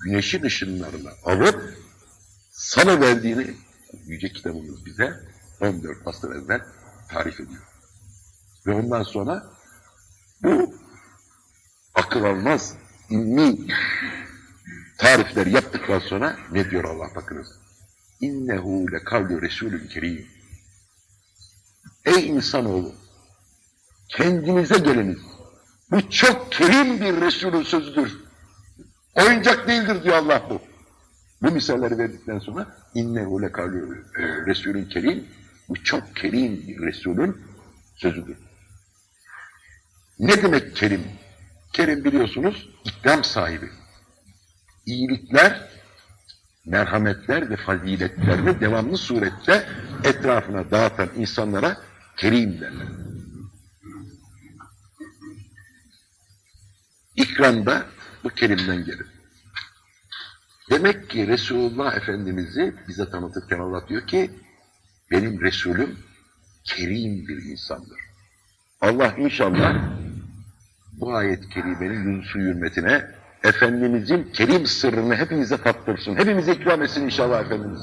güneşin ışınlarını alıp sana verdiğini Yüce kitabımız bize 14 asır evvel tarif ediyor. Ve ondan sonra bu akıl almaz ilmi tarifleri yaptıktan sonra ne diyor Allah bakınız. İnnehu le kavlu resulün kerim. Ey insanoğlu kendinize geliniz. Bu çok kerim bir Resulün sözüdür. Oyuncak değildir diyor Allah bu. Bu misalleri verdikten sonra innehu le kavlu e, Resulün kerim. Bu çok kerim Resulün sözüdür. Ne demek kerim? Kerim biliyorsunuz ikram sahibi. İyilikler, merhametler ve faziletlerini devamlı surette etrafına dağıtan insanlara kerim derler. İkram da bu kelimden gelir. Demek ki Resulullah Efendimiz'i bize tanıtırken Allah diyor ki benim Resulüm kerim bir insandır. Allah inşallah bu ayet-i kerimenin yüzü hürmetine Efendimizin kerim sırrını hepimize tattırsın. Hepimize ikram etsin inşallah Efendimiz.